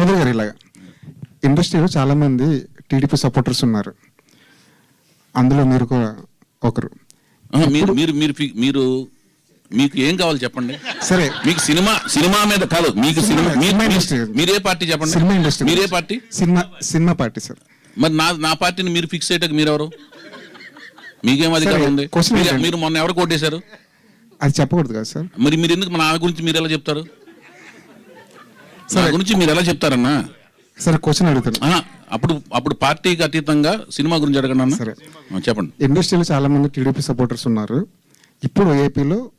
చౌదరి గారు ఇలాగా. ఇండస్ట్రీలో చాలా మంది టీడీపీ సపోర్టర్స్ ఉన్నారు. అందులో మీరు కూడా ఒకరు. మీరు మీరు మీరు మీరు మీకు ఏం కావాలి చెప్పండి? సరే. మీకు సినిమా సినిమా మీద కాదు మీకు సినిమా మీరు- పార్టీ చెప్పండి? Cinema industry. మీరే party? Cinema cinema party sir. మరి నా నా పార్టీని మీరు ఫిక్స్ అయ్యేటకు మీరెవరు? మీకేం అధికారం ఉంది? మీరు మొన్న ఎవరు కొట్టేశారు అది చెప్పకూడదు కదా సార్. మరి మీరు ఎందుకు నా గురించి మీరు ఎలా చెప్తారు? నా సరే. గురించి మీరు ఎలా చెప్తారన్నా? సరే క్వశ్చన్ అడుగుతాను. అప్పుడు అప్పుడు పార్టీకి అతీతంగా సినిమా గురించి అడగండి అన్న. సరే. ఆ, చెప్పండి. ఇండస్ట్రీలో చాలా మంది టీడీపీ సపోర్టర్స్ ఉన్నారు. ఇప్పుడు ఏపీలో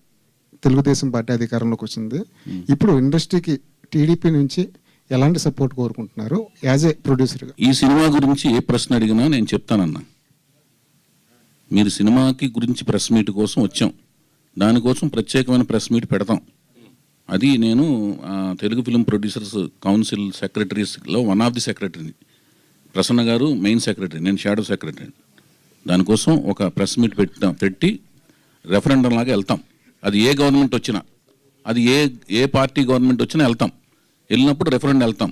తెలుగుదేశం పార్టీ అధికారంలోకి వచ్చింది. ఇప్పుడు ఇండస్ట్రీకి టీడీపీ నుంచి ఎలాంటి సపోర్ట్ కోరుకుంటున్నారు యాజ్ ఏ ప్రొడ్యూసర్గా? ఈ సినిమా గురించి ఏ ప్రశ్న అడిగినా నేను చెప్తానన్నా. మీరు సినిమాకి గురించి ప్రెస్ మీట్ కోసం వచ్చాం. దానికోసం ప్రత్యేకమైన ప్రెస్ మీట్ పెడతాం. అది నేను తెలుగు ఫిలిం ప్రొడ్యూసర్స్ కౌన్సిల్ సెక్రటరీస్లో వన్ ఆఫ్ ది సెక్రటరీని. ప్రసన్న గారు మెయిన్ సెక్రటరీ నేను షాడో సెక్రటరీ దానికోసం ఒక ప్రెస్ మీట్ పెట్టాం పెట్టి రెఫరెండం లాగా వెళ్తాం. అది ఏ గవర్నమెంట్ వచ్చినా అది ఏ ఏ పార్టీ గవర్నమెంట్ వచ్చినా వెళ్తాం. వెళ్ళినప్పుడు రెఫరెండం వెళ్తాం.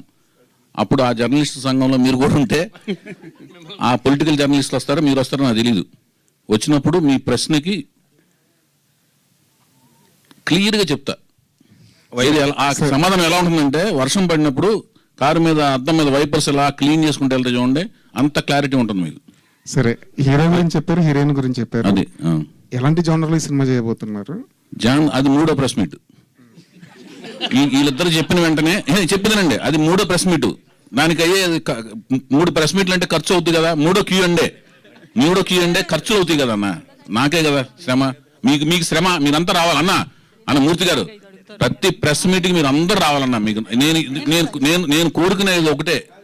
అప్పుడు ఆ జర్నలిస్ట్ సంఘంలో మీరు కూడా ఉంటే ఆ పొలిటికల్ జర్నలిస్ట్ వస్తారో మీరు వస్తారో నాకు తెలియదు వచ్చినప్పుడు మీ ప్రశ్నకి క్లియర్గా చెప్తా. ఆ సమాధానం ఎలా ఉంటుందంటే వర్షం పడినప్పుడు కారు మీద అద్దం మీద వైపర్స్ ఎలా క్లీన్ చేసుకుంటే వెళ్తే చూడండి అంత క్లారిటీ ఉంటుంది మీకు. సరే హీరో గురించి చెప్పారు హీరోయిన్ గురించి చెప్పారు. అది. ఎలాంటి జోనర్లో ఈ సినిమా చేయబోతున్నారు? జాన్ అది మూడో ప్రెస్ మీట్. వీళ్ళిద్దరు చెప్పిన వెంటనే చెప్పిదనండి అది మూడో ప్రెస్ మీట్. దానికి అయ్యే మూడు ప్రెస్ మీట్లు అంటే ఖర్చు అవుతుంది కదా మూడో క్యూ అండే. మూడో క్యూ అండే ఖర్చులు అవుతాయి కదా అన్న. నాకే కదా శ్రమ. మీకు మీకు శ్రమ మీరంతా రావాలన్నా. అన్న మూర్తి గారు ప్రతి ప్రెస్ మీటింగ్ మీరు అందరు రావాలన్నా మీకు. నేను నేను నేను నేను కోరుకునేది ఒకటే.